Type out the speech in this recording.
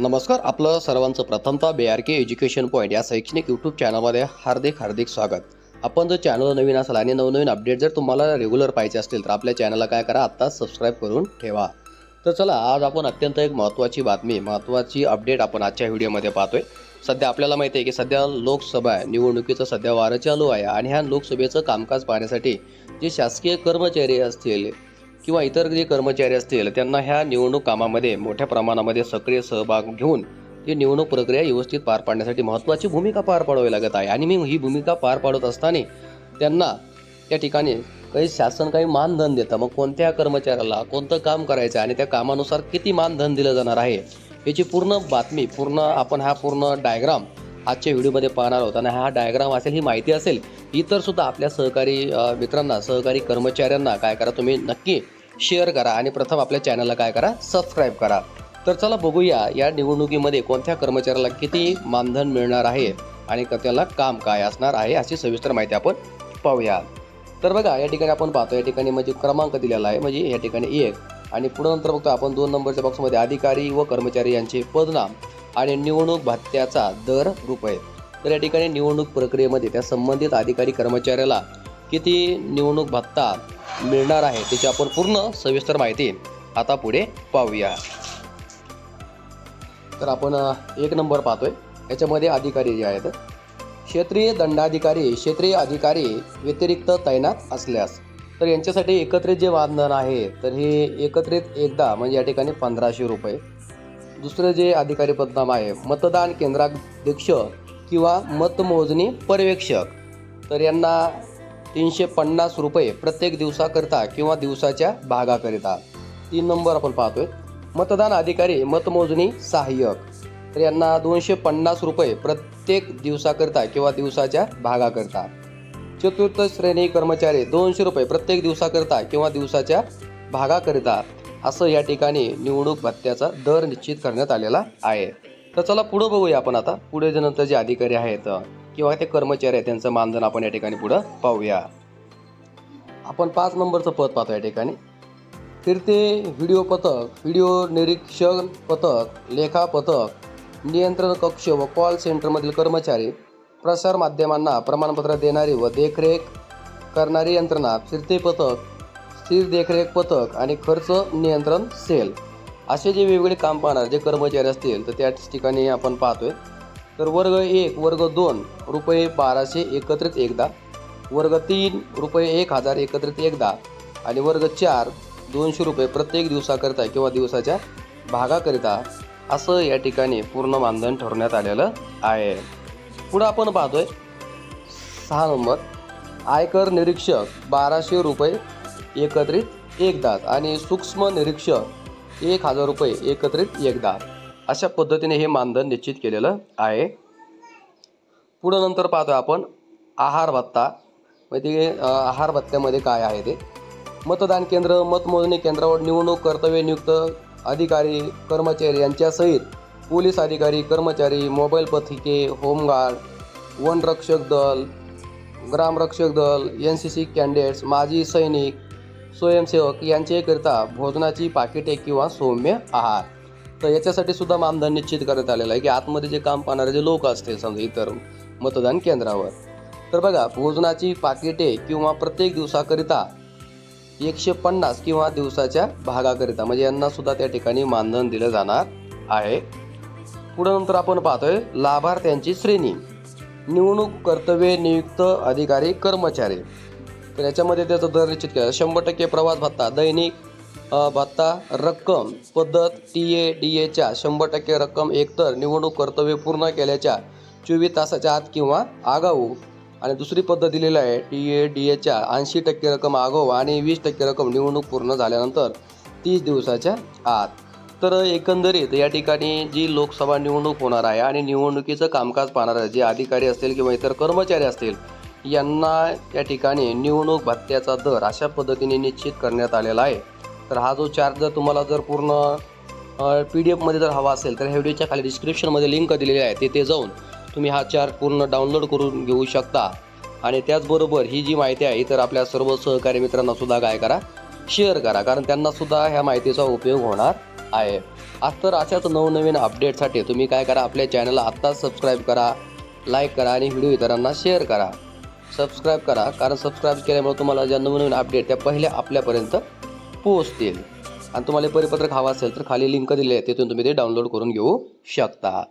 नमस्कार आपलं सर्वांचं प्रथमतः बे आर के एज्युकेशन पॉईंट या शैक्षणिक यूट्यूब चॅनलमध्ये हार्दिक हार्दिक स्वागत. आपण जर चॅनल नवीन असाल आणि नवनवीन अपडेट जर तुम्हाला रेग्युलर पाहिजे असतील तर आपल्या चॅनलला काय करा आत्ताच सबस्क्राईब करून ठेवा. तर चला आज आपण अत्यंत एक महत्त्वाची बातमी महत्त्वाची अपडेट आपण आजच्या व्हिडिओमध्ये पाहतोय. सध्या आपल्याला माहिती आहे की सध्या लोकसभा निवडणुकीचं सध्या वारं चालू आहे आणि ह्या लोकसभेचं कामकाज पाहण्यासाठी जे शासकीय कर्मचारी असतील किंवा इतर जे कर्मचारी असतील त्यांना ह्या निवडणूक कामामध्ये मोठ्या प्रमाणामध्ये सक्रिय सहभाग घेऊन ही निवडणूक प्रक्रिया व्यवस्थित पार पाडण्यासाठी महत्त्वाची भूमिका पार पाडावी लागत आहे. आणि मी ही भूमिका पार पाडत असताना त्यांना त्या ठिकाणी काही शासन काही मानधन देतं. मग कोणत्या कर्मचाऱ्याला कोणतं काम करायचं आहे आणि त्या कामानुसार किती मानधन दिलं जाणार आहे याची पूर्ण बातमी पूर्ण आपण हा पूर्ण डायग्राम आजच्या व्हिडिओमध्ये पाहणार आहोत. आणि हा डायग्राम असेल ही माहिती असेल इतर सुद्धा आपल्या सहकारी मित्रांना सहकारी कर्मचाऱ्यांना काय करा तुम्ही नक्की शेअर करा आणि प्रथम आपल्या चॅनलला काय करा सबस्क्राईब करा. तर चला बघूया या निवडणुकीमध्ये कोणत्या कर्मचाऱ्याला किती मानधन मिळणार आहे आणि त्याला काम काय असणार आहे अशी सविस्तर माहिती आपण पाहूया. तर बघा या ठिकाणी आपण पाहतो या ठिकाणी म्हणजे क्रमांक दिलेला आहे म्हणजे या ठिकाणी एक. आणि पुढे नंतर बघतो आपण दोन नंबरच्या बॉक्समध्ये अधिकारी व कर्मचारी यांचे पदनाम आणि निवडणूक भत्त्याचा दर रुपये. तर या ठिकाणी निवडणूक प्रक्रियेमध्ये त्या संबंधित अधिकारी कर्मचाऱ्याला किती निवडणूक भत्ता मिळणार आहे. त्याची आपण पूर्ण सविस्तर माहिती आता पुढे पाहूया. तर आपण एक नंबर पाहतोय. याच्यामध्ये अधिकारी जे आहेत क्षेत्रीय दंडाधिकारी क्षेत्रीय अधिकारी व्यतिरिक्त तैनात असल्यास तर यांच्यासाठी एकत्रित जे वादन आहे तर हे एकत्रित एकदा म्हणजे या ठिकाणी पंधराशे रुपये. दुसरं जे अधिकारी पदनाम आहे मतदान केंद्राध्यक्ष किंवा मतमोजणी पर्यवेक्षक तर यांना तीनशे पन्नास रुपये प्रत्येक दिवसाकरिता किंवा दिवसाच्या भागाकरिता. तीन नंबर आपण पाहतोय. मतदान अधिकारी मतमोजणी सहाय्यक. तर यांना दोनशे पन्नास रुपये प्रत्येक दिवसाकरिता किंवा दिवसाच्या भागाकरिता. चतुर्थ श्रेणी कर्मचारी दोनशे रुपये प्रत्येक दिवसाकरिता किंवा दिवसाच्या भागाकरिता. असं या ठिकाणी निवडणूक भत्त्याचा दर निश्चित करण्यात आलेला आहे. तर चला पुढं बघूया आपण आता. पुढे जे नंतर जे अधिकारी आहेत. किंवा ते कर्मचारी आहेत त्यांचं मानधन आपण या ठिकाणी पुढं पाहूया. आपण पाच नंबरचं पद पाहतो या ठिकाणी. फिरते व्हिडिओ पथक व्हिडिओ निरीक्षण पथक लेखा पथक नियंत्रण कक्ष व कॉल सेंटरमधील कर्मचारी प्रसार माध्यमांना प्रमाणपत्र देणारी व देखरेख करणारी यंत्रणा फिरते पथक स्थिर देखरेख पथक आणि खर्च नियंत्रण सेल. असे जे वेगवेगळे काम पाहणार जे कर्मचारी असतील तर त्या ठिकाणी आपण पाहतोय. तर वर्ग एक वर्ग दोन रुपये बाराशे एकत्रित एकदा वर्ग तीन रुपये एक हजार एकत्रित एकदा आणि वर्ग चार दोनशे रुपये प्रत्येक दिवसाकरिता किंवा दिवसाच्या भागाकरिता असं या ठिकाणी पूर्ण मानधन ठरवण्यात आलेलं आहे. पुढं आपण पाहतोय सहा नंबर. आयकर निरीक्षक बाराशे रुपये एकत्रित एकदा आणि सूक्ष्म निरीक्षक एक हजार रुपये एकत्रित एकदा अशा पद्धतीने हे मानधन निश्चित केलेलं आहे. पुढं नंतर पाहतोय आपण आहार भत्ता. म्हणजे ते आहार भत्त्यामध्ये काय आहे ते. मतदान केंद्र मतमोजणी केंद्रावर निवडणूक कर्तव्य नियुक्त अधिकारी कर्मचारी यांच्यासहित पोलीस अधिकारी कर्मचारी मोबाईल पथिके होमगार्ड वनरक्षक दल ग्रामरक्षक दल एन सी सी कॅन्डिडेट्स माजी सैनिक स्वयंसेवक यांच्याकरिता भोजनाची पाकिटे किंवा सौम्य आहार. तर याच्यासाठी सुद्धा मानधन निश्चित करण्यात आलेलं आहे की आतमध्ये जे काम पाहणारे जे लोक असतील समजा इतर मतदान केंद्रावर. तर बघा भोजनाची पाकिटे किंवा प्रत्येक दिवसाकरिता एकशे पन्नास किंवा दिवसाच्या भागाकरिता म्हणजे यांना सुद्धा त्या ठिकाणी मानधन दिलं जाणार आहे. पुढे नंतर आपण पाहतोय लाभार्थ्यांची श्रेणी. निवडणूक कर्तव्य नियुक्त अधिकारी कर्मचारी. तर याच्यामध्ये त्याचा दर निश्चित केला. शंभर टक्के प्रवास भत्ता दैनिक भत्ता रक्कम पद्धत टी ए डी एच्या शंभर टक्के रक्कम एकतर निवडणूक कर्तव्य पूर्ण केल्याच्या चोवीस तासाच्या आत किंवा आगाऊ. आणि दुसरी पद्धत दिलेली आहे टी ए डी एच्या ऐंशी टक्के रक्कम आगाऊ आणि वीस टक्के रक्कम निवडणूक पूर्ण झाल्यानंतर तीस दिवसाच्या आत. तर एकंदरीत या ठिकाणी जी लोकसभा निवडणूक होणार आहे आणि निवडणुकीचं कामकाज पाहणारे जे अधिकारी असतील किंवा इतर कर्मचारी असतील यांना या ठिकाणी निवडणूक भत्त्याचा दर अशा पद्धतीने निश्चित करण्यात आलेला आहे. तर हा जो चार्ट जर तुम्हाला जर पूर्ण पी डी एफमध्ये जर हवा असेल तर ह्या व्हिडिओच्या खाली डिस्क्रिप्शनमध्ये लिंक दिलेली आहे. तेथे जाऊन तुम्ही हा चार्ट पूर्ण डाउनलोड करून घेऊ शकता. आणि त्याचबरोबर ही जी माहिती आहे तर आपल्या सर्व सहकारी मित्रांनासुद्धा काय करा शेअर करा. कारण त्यांनासुद्धा ह्या माहितीचा उपयोग होणार आहे. आज तर अशाच नवनवीन अपडेटसाठी तुम्ही काय करा आपल्या चॅनलला आत्ताच सबस्क्राईब करा लाईक करा आणि व्हिडिओ इतरांना शेअर करा. सबस्क्राईब करा. कारण सबस्क्राईब केल्यामुळे तुम्हाला ज्या नवनवीन अपडेट त्या पहिल्या आपल्यापर्यंत पोहोचतील आणि तुम्हाला परिपत्रक हवं असेल तर खाली लिंक दिली आहे तिथून तुम्ही ते डाउनलोड करून घेऊ शकता.